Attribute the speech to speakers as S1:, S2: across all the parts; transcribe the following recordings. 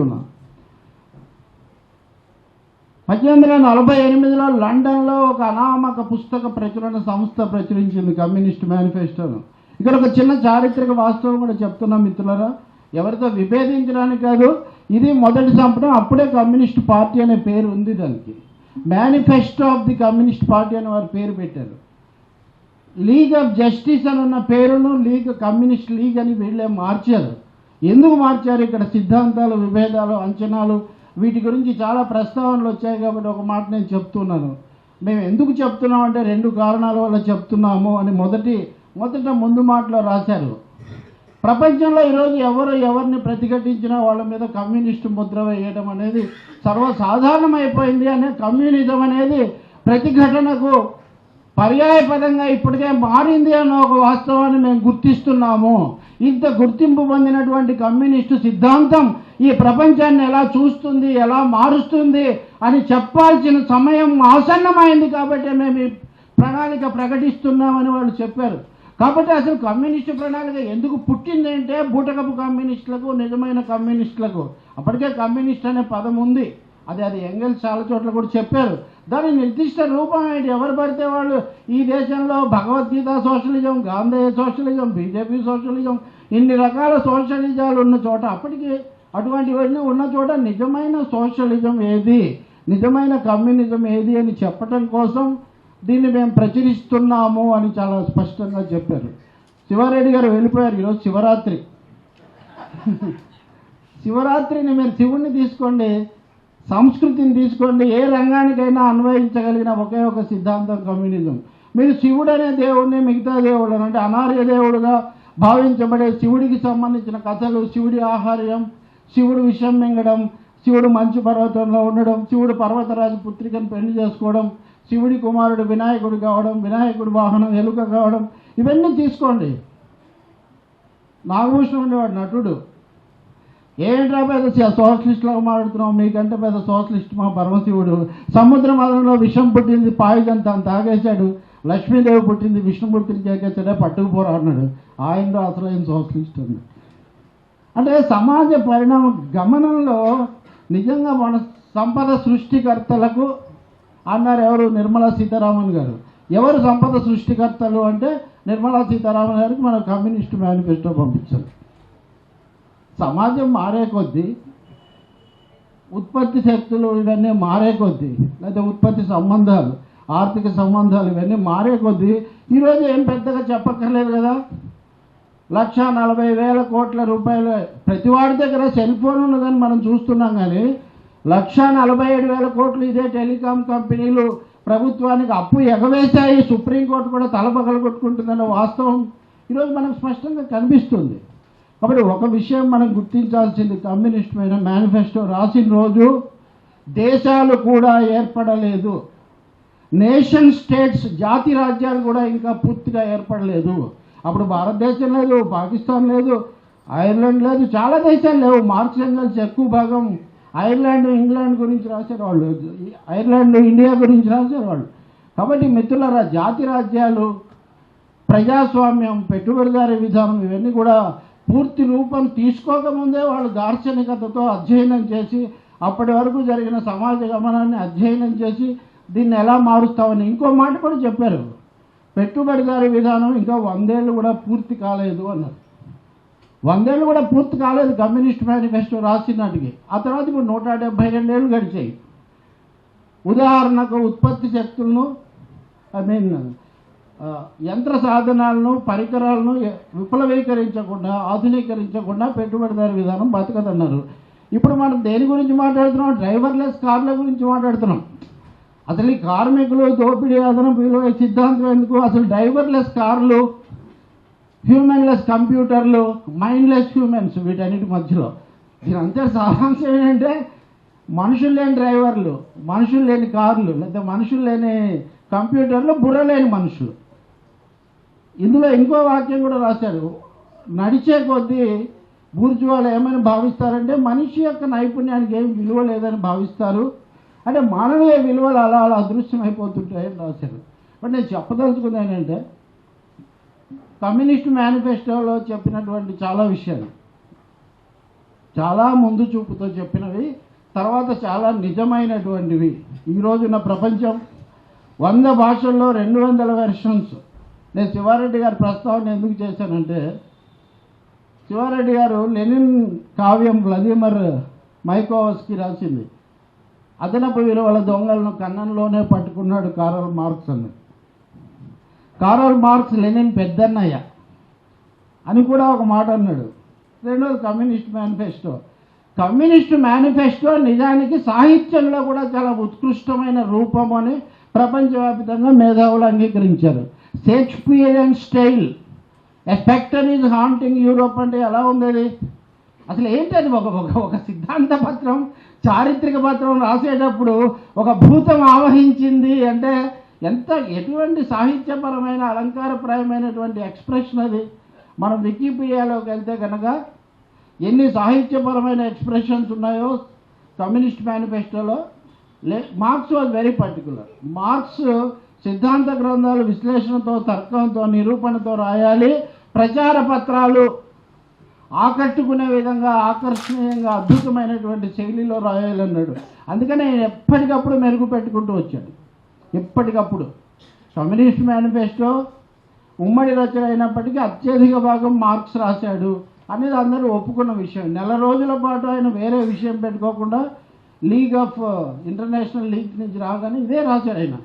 S1: చెప్తున్నా పద్దెనిమిది వందల నలభై ఎనిమిదిలో లండన్లో ఒక అనామక పుస్తక ప్రచురణ సంస్థ ప్రచురించింది కమ్యూనిస్ట్ మేనిఫెస్టోను. ఇక్కడ ఒక చిన్న చారిత్రక వాస్తవం కూడా చెప్తున్నాం మిత్రులరా. ఎవరితో విభేదించడానికి కాదు ఇది మొదటి సంపడం అప్పుడే కమ్యూనిస్ట్ పార్టీ అనే పేరు ఉంది దానికి. Manifesto of the communist party అని వారు పేరు పెట్టారు. లీగ్ ఆఫ్ జస్టిస్ అని ఉన్న పేరును లీగ్ కమ్యూనిస్ట్ లీగ్ అని వీళ్ళే మార్చారు. ఎందుకు మార్చారు ఇక్కడ సిద్ధాంతాలు విభేదాలు అంచనాలు? వీటి గురించి చాలా ప్రస్తావనలు వచ్చాయి కాబట్టి ఒక మాట నేను చెప్తున్నాను. మేము ఎందుకు చెప్తున్నాం అంటే రెండు కారణాల వల్ల చెప్తున్నాము అని మొదటి మొదట ముందు మాటలో రాశారు. ప్రపంచంలో ఈరోజు ఎవరు ఎవరిని ప్రతిఘటించినా వాళ్ళ మీద కమ్యూనిస్టు ముద్ర వేయడం అనేది సర్వసాధారణమైపోయింది అనే కమ్యూనిజం అనేది ప్రతిఘటనకు పర్యాయపదంగా ఇప్పటికే మారింది అన్న ఒక వాస్తవాన్ని మేము గుర్తిస్తున్నాము. ఇంత గుర్తింపు పొందినటువంటి కమ్యూనిస్టు సిద్ధాంతం ఈ ప్రపంచాన్ని ఎలా చూస్తుంది ఎలా మారుస్తుంది అని చెప్పాల్సిన సమయం ఆసన్నమైంది కాబట్టి మేము ఈ ప్రణాళిక ప్రకటిస్తున్నామని వాళ్ళు చెప్పారు. కాబట్టి అసలు కమ్యూనిస్టు ప్రణాళిక ఎందుకు పుట్టింది అంటే బూటకపు కమ్యూనిస్టులకు నిజమైన కమ్యూనిస్టులకు. అప్పటికే కమ్యూనిస్ట్ అనే పదం ఉంది. అది అది ఎంగెల్స్ చాలా చోట్ల కూడా చెప్పారు. దాని నిర్దిష్ట రూపం ఏంటి? ఎవరు పడితే వాళ్ళు ఈ దేశంలో Bhagavad Gita socialism Gandhi socialism BJP socialism ఇన్ని రకాల సోషలిజాలు ఉన్న చోట అప్పటికి అటువంటివన్నీ ఉన్న చోట నిజమైన సోషలిజం ఏది? నిజమైన కమ్యూనిజం ఏది అని చెప్పటం కోసం దీన్ని మేము ప్రచురిస్తున్నాము అని చాలా స్పష్టంగా చెప్పారు. శివారెడ్డి గారు వెళ్ళిపోయారు ఈరోజు శివరాత్రి. శివరాత్రిని మీరు శివుణ్ణి తీసుకోండి. సంస్కృతిని తీసుకోండి ఏ రంగానికైనా అన్వయించగలిగిన ఒకే ఒక సిద్ధాంతం కమ్యూనిజం. మీరు శివుడు అనే దేవుడిని మిగతా దేవుడు అంటే అనార్య దేవుడుగా భావించబడే శివుడికి సంబంధించిన కథలు శివుడి ఆహార్యం శివుడు విషం మింగడం శివుడు మంచు పర్వతంలో ఉండడం శివుడు పర్వతరాజు పుత్రికను పెళ్ళి చేసుకోవడం శివుడి కుమారుడు వినాయకుడు కావడం వినాయకుడి వాహనం ఎలుక కావడం ఇవన్నీ తీసుకోండి. నాగభూషణం ఉండేవాడు నటుడు. ఏంట్రా పెద్ద సోషలిస్ట్ లాగా మాట్లాడుతున్నాం మీకంటే పెద్ద సోషలిస్ట్ మా పరమశివుడు. సముద్ర మదంలో విషం పుట్టింది పాయిజన్ తను తాగేశాడు. లక్ష్మీదేవి పుట్టింది విష్ణుమూర్తిని కేకేసాడే పట్టుకుపోరా అన్నాడు ఆయనలో అసలైన సోషలిస్ట్ అన్నాడు అంటే సమాజ పరిణామ గమనంలో నిజంగా మన సంపద సృష్టికర్తలకు అన్నారు ఎవరు? నిర్మలా సీతారామన్ గారు. ఎవరు సంపద సృష్టికర్తలు అంటే నిర్మలా సీతారామన్ గారికి మన కమ్యూనిస్ట్ మేనిఫెస్టో పంపించారు. సమాజం మారే కొద్దీ ఉత్పత్తి శక్తులు ఇవన్నీ మారే కొద్దీ లేదా ఉత్పత్తి సంబంధాలు ఆర్థిక సంబంధాలు ఇవన్నీ మారే కొద్దీ ఈరోజు ఏం పెద్దగా చెప్పక్కర్లేదు కదా? లక్ష నలభై వేల కోట్ల రూపాయలు. ప్రతి వాడి దగ్గర సెల్ ఫోన్ ఉన్నదని మనం చూస్తున్నాం కానీ లక్ష నలభై ఏడు వేల కోట్లు ఇదే టెలికాం కంపెనీలు. ప్రభుత్వానికి అప్పు ఎగవేశాయి. సుప్రీంకోర్టు కూడా తలపగలగొట్టుకుంటుందనే వాస్తవం ఈరోజు మనకు స్పష్టంగా కనిపిస్తుంది. కాబట్టి ఒక విషయం మనం గుర్తించాల్సింది కమ్యూనిస్ట్మైన మేనిఫెస్టో రాసిన రోజు దేశాలు కూడా ఏర్పడలేదు. నేషన్ స్టేట్స్ జాతి రాజ్యాలు కూడా ఇంకా పూర్తిగా ఏర్పడలేదు. అప్పుడు భారతదేశం లేదు పాకిస్తాన్ లేదు ఐర్లాండ్ లేదు చాలా దేశాలు లేవు. మార్క్స్ ఎంగల్స్ ఎక్కువ భాగం ఐర్లాండ్ ఇంగ్లాండ్ గురించి రాశారు వాళ్ళు ఐర్లాండ్ ఇండియా గురించి రాశారు వాళ్ళు కాబట్టి మిత్రులరా జాతి రాజ్యాలు ప్రజాస్వామ్యం పెట్టుబడిదారీ విధానం ఇవన్నీ కూడా పూర్తి రూపం తీసుకోకముందే వాళ్ళు దార్శనికతతో అధ్యయనం చేసి అప్పటి వరకు జరిగిన సమాజ గమనాన్ని అధ్యయనం చేసి దీన్ని ఎలా మారుస్తామని ఇంకో మాట కూడా చెప్పారు. పెట్టుబడిదారి విధానం ఇంకా వందేళ్ళు కూడా పూర్తి కాలేదు అన్నారు. వందేళ్ళు కూడా పూర్తి కాలేదు కమ్యూనిస్ట్ మేనిఫెస్టో రాసినట్టుకి ఆ తర్వాత ఇప్పుడు నూట డెబ్బై రెండేళ్ళు గడిచాయి. ఉదాహరణకు ఉత్పత్తి శక్తులను ఐ మీన్ యంత్ర సాధనాలను పరికరాలను విప్లవీకరించకుండా ఆధునీకరించకుండా పెట్టుబడిదారి విధానం బతకదన్నారు. ఇప్పుడు మనం దేని గురించి మాట్లాడుతున్నాం? డ్రైవర్లెస్ కార్ల గురించి మాట్లాడుతున్నాం. అసలు ఈ కార్మికులు దోపిడీ అదనపు విలువ సిద్ధాంతం ఎందుకు? అసలు డ్రైవర్లెస్ కార్లు హ్యూమన్లెస్ కంప్యూటర్లు మైండ్లెస్ హ్యూమన్స్ వీటన్నిటి మధ్యలో. దీని అంతే సారాంశం ఏంటంటే మనుషులు లేని డ్రైవర్లు మనుషులు లేని కార్లు లేదా మనుషులు లేని కంప్యూటర్లు బుర్ర లేని మనుషులు. ఇందులో ఇంకో వాక్యం కూడా రాశారు. నడిచే కొద్దీ బూర్జువాలు ఏమని భావిస్తారంటే మనిషి యొక్క నైపుణ్యానికి ఏం విలువ లేదని భావిస్తారు. అంటే మానవీయ విలువలు అలా అలా అదృశ్యం అయిపోతుంటాయని రాశారు. బట్ నేను చెప్పదలుచుకుంది ఏంటంటే కమ్యూనిస్ట్ మేనిఫెస్టోలో చెప్పినటువంటి చాలా విషయాలు చాలా ముందు చూపుతో చెప్పినవి తర్వాత చాలా నిజమైనటువంటివి. ఈ ప్రపంచం వంద భాషల్లో రెండు వందల వెర్షన్స్ నేను శివారెడ్డి గారి ప్రస్తావన ఎందుకు చేశానంటే శివారెడ్డి గారు లెనిన్ కావ్యం వ్లాదిమిర్ మైకోవస్కి రాసింది. అదనపు విలువల దొంగలను కన్నంలోనే పట్టుకున్నాడు కారల్ మార్క్స్ అని. కారల్ మార్క్స్ లెనిన్ పెద్దన్నయ్య అని కూడా ఒక మాట అన్నాడు. రెండోది కమ్యూనిస్ట్ మేనిఫెస్టో. కమ్యూనిస్ట్ మేనిఫెస్టో నిజానికి సాహిత్యంలో కూడా చాలా ఉత్కృష్టమైన రూపం అని ప్రపంచవ్యాప్తంగా మేధావులు అంగీకరించారు. Shakespearean style spectre is haunting Europe అంటే ఎలా ఉంది అది అసలు ఏంటి అది? ఒక ఒక ఒక సిద్ధాంత పత్రం చారిత్రక పత్రం రాసేటప్పుడు ఒక భూతం ఆవహించింది అంటే ఎంత ఎటువంటి సాహిత్యపరమైన అలంకారప్రాయమైనటువంటి ఎక్స్ప్రెషన్ అది? మనం వికీపీడియాలోకి వెళ్తే కనుక ఎన్ని సాహిత్యపరమైన ఎక్స్ప్రెషన్స్ ఉన్నాయో కమ్యూనిస్ట్ మేనిఫెస్టోలో లే Marx was very particular Marx సిద్ధాంత గ్రంథాలు విశ్లేషణతో తర్కంతో నిరూపణతో రాయాలి. ప్రచార పత్రాలు ఆకట్టుకునే విధంగా ఆకర్షణీయంగా అద్భుతమైనటువంటి శైలిలో రాయాలన్నాడు. అందుకనే నేను ఎప్పటికప్పుడు మెరుగు పెట్టుకుంటూ వచ్చాడు ఎప్పటికప్పుడు. కమ్యూనిస్ట్ మేనిఫెస్టో ఉమ్మడి రచన అయినప్పటికీ అత్యధిక భాగం మార్క్స్ రాశాడు అనేది అందరూ ఒప్పుకున్న విషయం. నెల రోజుల పాటు ఆయన వేరే విషయం పెట్టుకోకుండా లీగ్ ఆఫ్ ఇంటర్నేషనల్ లీగ్ నుంచి రాగానే ఇదే రాశాడు ఆయన.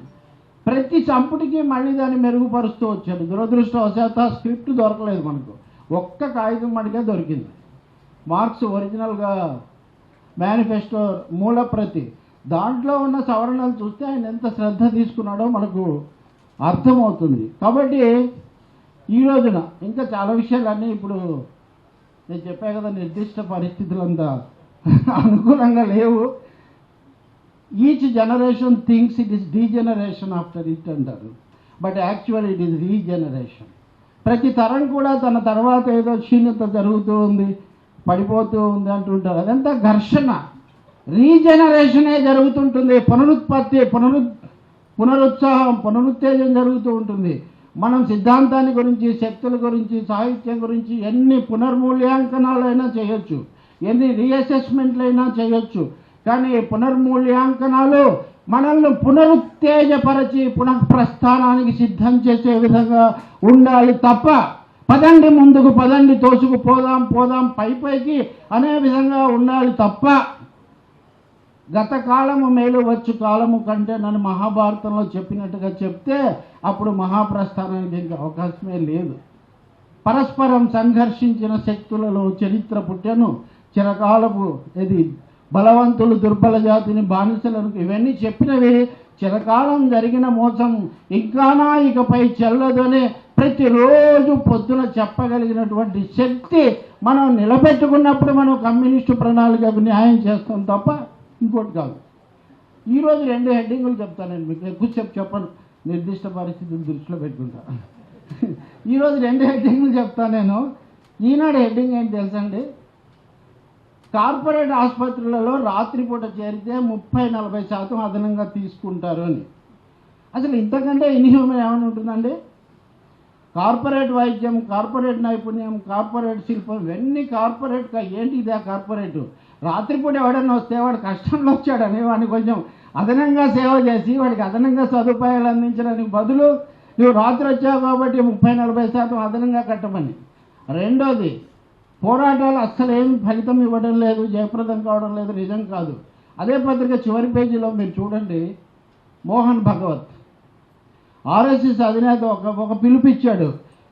S1: ప్రతి చంపుటికి మళ్ళీ దాన్ని మెరుగుపరుస్తూ వచ్చాడు. దురదృష్టవశాత్ ఆ స్క్రిప్ట్ దొరకలేదు మనకు. ఒక్క కాగితం మనకే దొరికింది. మార్క్స్ ఒరిజినల్గా మేనిఫెస్టో మూల ప్రతి. దాంట్లో ఉన్న సవరణలు చూస్తే ఆయన ఎంత శ్రద్ధ తీసుకున్నాడో మనకు అర్థమవుతుంది. కాబట్టి ఈ రోజున ఇంకా చాలా విషయాలన్నీ ఇప్పుడు నేను చెప్పా కదా నిర్దిష్ట పరిస్థితులంతా. అనుకూలంగా లేవు. Each generation things it is degeneration after it అంటారు but actual it is regeneration ప్రతి తరం కూడా తన తర్వాత ఏదో క్షీణత జరుగుతూ ఉంది పడిపోతూ ఉంది అంటుంటారు. అదంతా ఘర్షణ. రీజనరేషనే జరుగుతుంటుంది. పునరుత్పత్తి పునరు పునరుత్సాహం పునరుత్తేజం జరుగుతూ ఉంటుంది. మనం సిద్ధాంతాన్ని గురించి శక్తుల గురించి సాహిత్యం గురించి ఎన్ని పునర్మూల్యాంకనాలైనా చేయొచ్చు. ఎన్ని రీఅసెస్మెంట్లైనా చేయొచ్చు. కానీ పునర్మూల్యాంకనాలు మనల్ని పునరుత్తేజపరచి పునఃప్రస్థానానికి సిద్ధం చేసే విధంగా ఉండాలి తప్ప పదండి ముందుకు పదండి తోసుకు పోదాం పోదాం పై పైకి అనే విధంగా ఉండాలి తప్ప గత కాలము మేలు వచ్చు కాలము కంటే నన్ను మహాభారతంలో చెప్పినట్టుగా చెప్తే అప్పుడు మహాప్రస్థానానికి ఇంకా అవకాశమే లేదు. పరస్పరం సంఘర్షించిన శక్తులలో చరిత్ర పుట్టెను చిరకాలపు ఇది బలవంతులు దుర్బల జాతిని బానిసలను ఇవన్నీ చెప్పినవి చిరకాలం జరిగిన మోసం ఇంకానా ఇకపై చెల్లదని ప్రతిరోజు పొద్దున చెప్పగలిగినటువంటి శక్తి మనం నిలబెట్టుకున్నప్పుడు మనం కమ్యూనిస్టు ప్రణాళికకు న్యాయం చేస్తాం తప్ప ఇంకోటి కాదు. ఈరోజు రెండు హెడ్డింగులు చెప్తానండి మీకు. ఎక్కువసేపు చెప్పను. నిర్దిష్ట పరిస్థితులు దృష్టిలో పెట్టుకుంటా. ఈరోజు రెండు హెడ్డింగులు చెప్తాను నేను. ఈనాడు హెడ్డింగ్ ఏంటి తెలుసండి కార్పొరేట్ ఆసుపత్రులలో రాత్రిపూట చేరితే ముప్పై నలభై శాతం అదనంగా తీసుకుంటారు అని. అసలు ఇంతకంటే ఇన్హ్యూమన్ ఏమైనా ఉంటుందండి? కార్పొరేట్ వైద్యం కార్పొరేట్ నైపుణ్యం కార్పొరేట్ శిల్పం ఇవన్నీ కార్పొరేట్గా ఏంటి ఇదే కార్పొరేట్? రాత్రిపూట ఎవడన్నా వస్తే వాడు కష్టంలో వచ్చాడని వాడిని కొంచెం అదనంగా సేవ చేసి వాడికి అదనంగా సదుపాయాలు అందించడానికి బదులు నువ్వు రాత్రి వచ్చావు కాబట్టి ముప్పై నలభై శాతం అదనంగా కట్టమని. రెండోది పోరాటాలు అస్సలు ఏమి ఫలితం ఇవ్వడం లేదు జయప్రదం కావడం లేదు నిజం కాదు. అదే పత్రిక చివరి పేజీలో మీరు చూడండి మోహన్ భగవత్. ఆర్ఎస్ఎస్ అధినేత ఒక ఒక పిలుపిచ్చాడు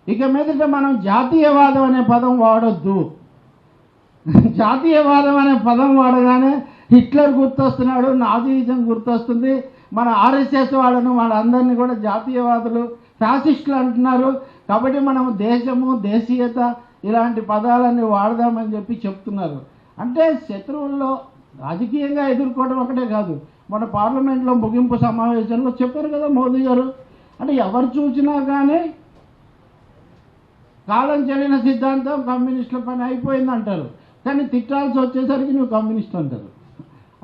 S1: ఇక మీదట మనం జాతీయవాదం అనే పదం వాడొద్దు. జాతీయవాదం అనే పదం వాడగానే హిట్లర్ గుర్తొస్తున్నాడు నాజీజం గుర్తొస్తుంది. మన ఆర్ఎస్ఎస్ వాళ్ళను వాళ్ళందరినీ కూడా జాతీయవాదులు ఫ్యాసిస్టులు అంటున్నారు. కాబట్టి మనం దేశము దేశీయత ఇలాంటి పదాలన్నీ వాడదామని చెప్పి చెప్తున్నారు. అంటే శత్రువుల్లో రాజకీయంగా ఎదుర్కోవడం ఒకటే కాదు. మన పార్లమెంట్లో ముగింపు సమావేశంలో చెప్పారు కదా మోదీ గారు. అంటే ఎవరు చూసినా కానీ కాలం చెల్లిన సిద్ధాంతం కమ్యూనిస్టుల పని అయిపోయింది అంటారు కానీ తిట్టాల్సి వచ్చేసరికి నువ్వు కమ్యూనిస్ట్ అంటారు.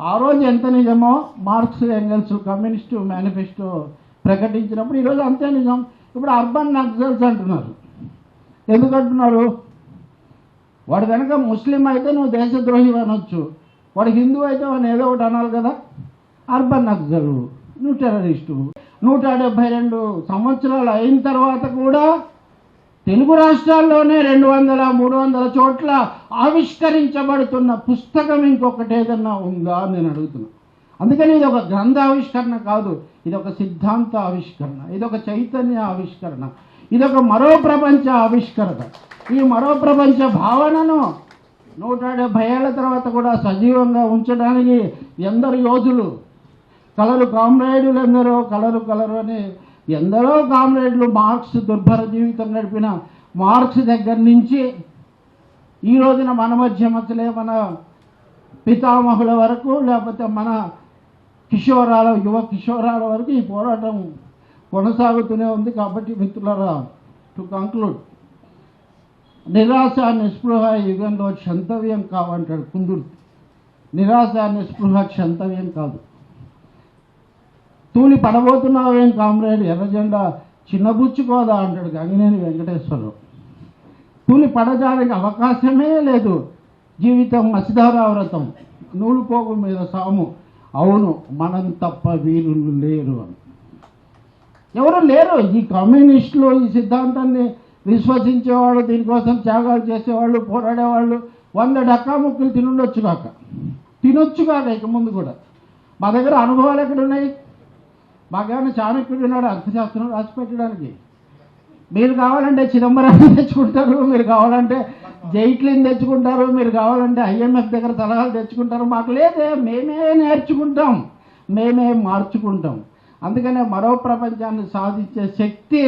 S1: ఆ రోజు ఎంత నిజమో మార్క్స్ ఎంగల్స్ కమ్యూనిస్టు మేనిఫెస్టో ప్రకటించినప్పుడు ఈరోజు అంతే నిజం. ఇప్పుడు అర్బన్ నక్సల్స్ అంటున్నారు. ఎందుకంటున్నారు వాడు కనుక ముస్లిం అయితే నువ్వు దేశద్రోహి అనొచ్చు. వాడు హిందూ అయితే వాడిని ఏదో ఒకటి అనాలి కదా. అర్బన్ నక్సలు నువ్వు టెర్రరిస్టు. నూట డెబ్బై రెండు సంవత్సరాలు అయిన తర్వాత కూడా తెలుగు రాష్ట్రాల్లోనే రెండు వందల మూడు వందల చోట్ల ఆవిష్కరించబడుతున్న పుస్తకం ఇంకొకటి ఏదన్నా ఉందా అని నేను అడుగుతున్నా. అందుకని ఇది ఒక గ్రంథ ఆవిష్కరణ కాదు. ఇది ఒక సిద్ధాంత ఆవిష్కరణ. ఇది ఒక చైతన్య ఆవిష్కరణ. ఇది ఒక మరో ప్రపంచ ఆవిష్కరణ. ఈ మరో ప్రపంచ భావనను నూట డెబ్భై ఏళ్ళ తర్వాత కూడా సజీవంగా ఉంచడానికి ఎందరు యోధులు కలరు కామ్రేడులు ఎందరో కలరు కలరు అని ఎందరో కామ్రేడ్లు మార్క్స్ దుర్భర జీవితం గడిపిన మార్క్స్ దగ్గర నుంచి ఈ రోజున మన మధ్య మధ్యలే మన పితామహుల వరకు లేకపోతే మన కిషోరాల యువ కిషోరాల వరకు ఈ పోరాటం కొనసాగుతూనే ఉంది. కాబట్టి మిత్రులరా టు కంక్లూడ్ నిరాశ నిస్పృహ యుగంలో క్షంతవ్యం కావంటాడు కుందుర్తి నిరాశ నిస్పృహ క్షంతవ్యం కాదు. తూలి పడబోతున్నావేం కామ్రేడ్? ఎర్రజెండా చిన్నబుచ్చుకోదా అంటాడు గంగినేని వెంకటేశ్వరరావు. తూలి పడడానికి అవకాశమే లేదు. జీవితం మసిధారావ్రతం. నూలుపోగు మీద సాము. అవును మనం తప్ప వీరు లేరు అని. ఎవరు లేరు? ఈ కమ్యూనిస్టులు ఈ సిద్ధాంతాన్ని విశ్వసించేవాళ్ళు దీనికోసం త్యాగాలు చేసేవాళ్ళు పోరాడేవాళ్ళు వంద డక్కా ముక్కలు తినుండొచ్చు కాక. తినొచ్చు కాక ఇక ముందు కూడా. మా దగ్గర అనుభవాలు ఎక్కడ ఉన్నాయి? మాకేమైనా చాణక్యుడు ఉన్నాడు అర్థశాస్త్రం రాసి పెట్టడానికి. మీరు కావాలంటే చిదంబరాన్ని తెచ్చుకుంటారు మీరు కావాలంటే జైట్లీని తెచ్చుకుంటారు మీరు కావాలంటే ఐఎంఎఫ్ దగ్గర సలహాలు తెచ్చుకుంటారు. మాకు లేదే మేమే నేర్చుకుంటాం మేమే మార్చుకుంటాం. అందుకనే మరో ప్రపంచాన్ని సాధించే శక్తి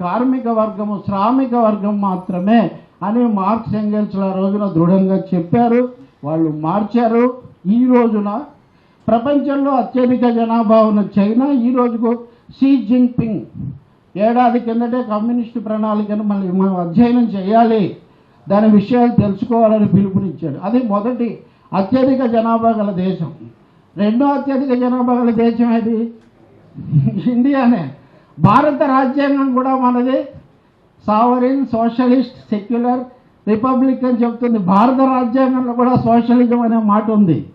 S1: కార్మిక వర్గము శ్రామిక వర్గం మాత్రమే అని మార్క్స్ ఎంగెల్స్ రోజున దృఢంగా చెప్పారు. వాళ్ళు మార్చారు. ఈ రోజున ప్రపంచంలో అత్యధిక జనాభా ఉన్న చైనా ఈ రోజుకు షీ జిన్పింగ్ ఏడాది కిందటే కమ్యూనిస్టు ప్రణాళికను మళ్ళీ మనం అధ్యయనం చేయాలి. దాని విషయాలు తెలుసుకోవాలని పిలుపునిచ్చాడు అది మొదటి అత్యధిక జనాభా గల దేశం. రెండో అత్యధిక జనాభా గల దేశం అది ఇండియానే. భారత రాజ్యాంగం కూడా మనది. సావరిన్ సోషలిస్ట్ సెక్యులర్ రిపబ్లిక్ అని చెప్తుంది. భారత రాజ్యాంగంలో కూడా సోషలిజం అనే మాట ఉంది.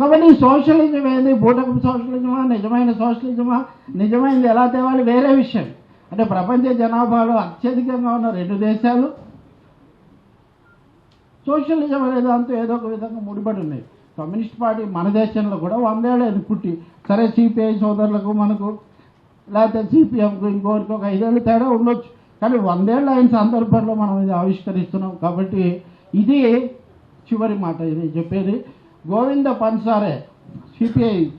S1: కాబట్టి ఈ సోషలిజం ఏంది? బూటకపు సోషలిజమా? నిజమైన సోషలిజమా? నిజమైనది ఎలా తేవాలి? వేరే విషయం. అంటే ప్రపంచ జనాభాలో అత్యధికంగా ఉన్న రెండు దేశాలు. సోషలిజం అనే దాంతో ఏదో ఒక విధంగా ముడిపడి ఉన్నాయి. కమ్యూనిస్ట్ పార్టీ మన దేశంలో కూడా వందేళ్ళేది పుట్టి. సరే సిపిఐ సోదరులకు మనకు లేకపోతే సిపిఎంకు ఇంకోరికి ఒక ఐదేళ్ళు తేడా ఉండొచ్చు. కానీ వందేళ్ళు అయిన సందర్భంలో మనం ఇది ఆవిష్కరిస్తున్నాం కాబట్టి ఇది చివరి మాట. ఇది చెప్పేది గోవింద పన్సారే సిపిఐ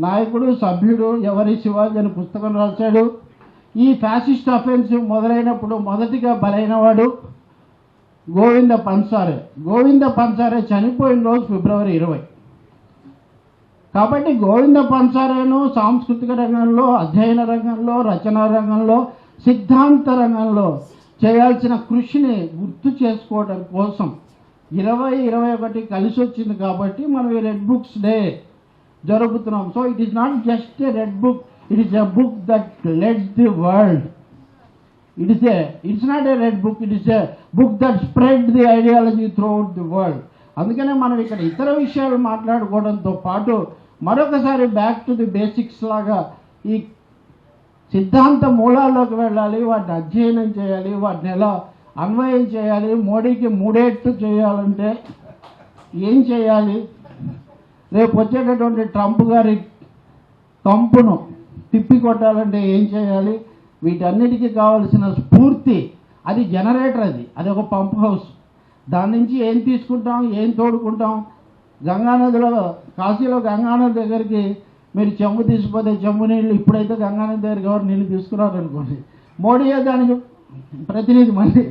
S1: నాయకుడు సభ్యుడు ఎవరి శివాజీ అని పుస్తకం రాశాడు. ఈ ఫ్యాసిస్ట్ అఫెన్సివ్ మొదలైనప్పుడు మొదటిగా బలైనవాడు గోవింద పన్సారే. గోవింద పన్సారే చనిపోయిన రోజు ఫిబ్రవరి ఇరవై. కాబట్టి గోవింద పంచారేను సాంస్కృతిక రంగంలో అధ్యయన రంగంలో రచనా రంగంలో సిద్ధాంత రంగంలో చేయాల్సిన కృషిని గుర్తు చేసుకోవడం కోసం ఇరవై ఇరవై ఒకటి కలిసి వచ్చింది కాబట్టి మనం ఈ red books day జరుపుతున్నాం. So it is not just a red book it is a book that let the world it is a it's not a red book it is a book that spread the ideology throughout the world అందుకనే మనం ఇక్కడ ఇతర విషయాలు మాట్లాడుకోవడంతో పాటు మరొకసారి back to the basics లాగా ఈ సిద్ధాంత మూలాల్లోకి వెళ్ళాలి వాటిని అధ్యయనం చేయాలి వాటిని ఎలా అన్వయం చేయాలి మోడీకి మూడేట్టు చేయాలంటే ఏం చేయాలి? రేపు వచ్చేటటువంటి ట్రంప్ గారి కంపును తిప్పి కొట్టాలంటే ఏం చేయాలి? వీటన్నిటికీ కావలసిన స్ఫూర్తి అది జనరేటర్ అది అది ఒక పంప్ హౌస్ దాని నుంచి ఏం తీసుకుంటాం ఏం తోడుకుంటాం? గంగానదిలో కాశీలో గంగానది దగ్గరికి మీరు చెంబు తీసుకుపోతే చెంబు నీళ్ళు ఇప్పుడైతే గంగానది దగ్గరికి ఎవరు నీళ్ళు తీసుకున్నారు మోడీయే దానికి ప్రతినిధి మళ్ళీ.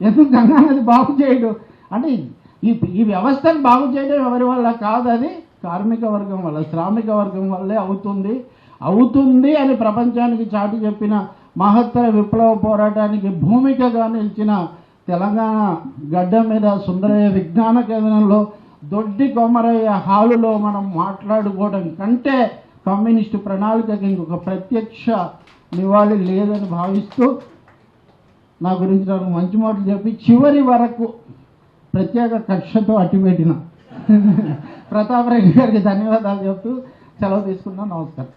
S1: ఎందుకు గంగానది బాగు చేయడు? అంటే ఈ ఈ వ్యవస్థను బాగు చేయడం ఎవరి వల్ల కాదు అది? కార్మిక వర్గం వల్ల శ్రామిక వర్గం వల్లే అవుతుంది. అవుతుంది అని ప్రపంచానికి చాటి చెప్పిన మహత్తర విప్లవ పోరాటానికి భూమికగా నిలిచిన తెలంగాణ గడ్డ మీద సుందరయ్య విజ్ఞాన కేంద్రంలో దొడ్డి కొమరయ్య హాలులో మనం మాట్లాడుకోవడం కంటే కమ్యూనిస్టు ప్రణాళికకి ఇంకొక ప్రత్యక్ష నివాళి లేదని భావిస్తూ నా గురించి నాకు మంచి మాటలు చెప్పి చివరి వరకు ప్రత్యేక కక్షతో అట్టిపెట్టిన ప్రతాప్ రెడ్డి గారికి ధన్యవాదాలు చెప్తూ సెలవు తీసుకున్నాను నమస్కారం.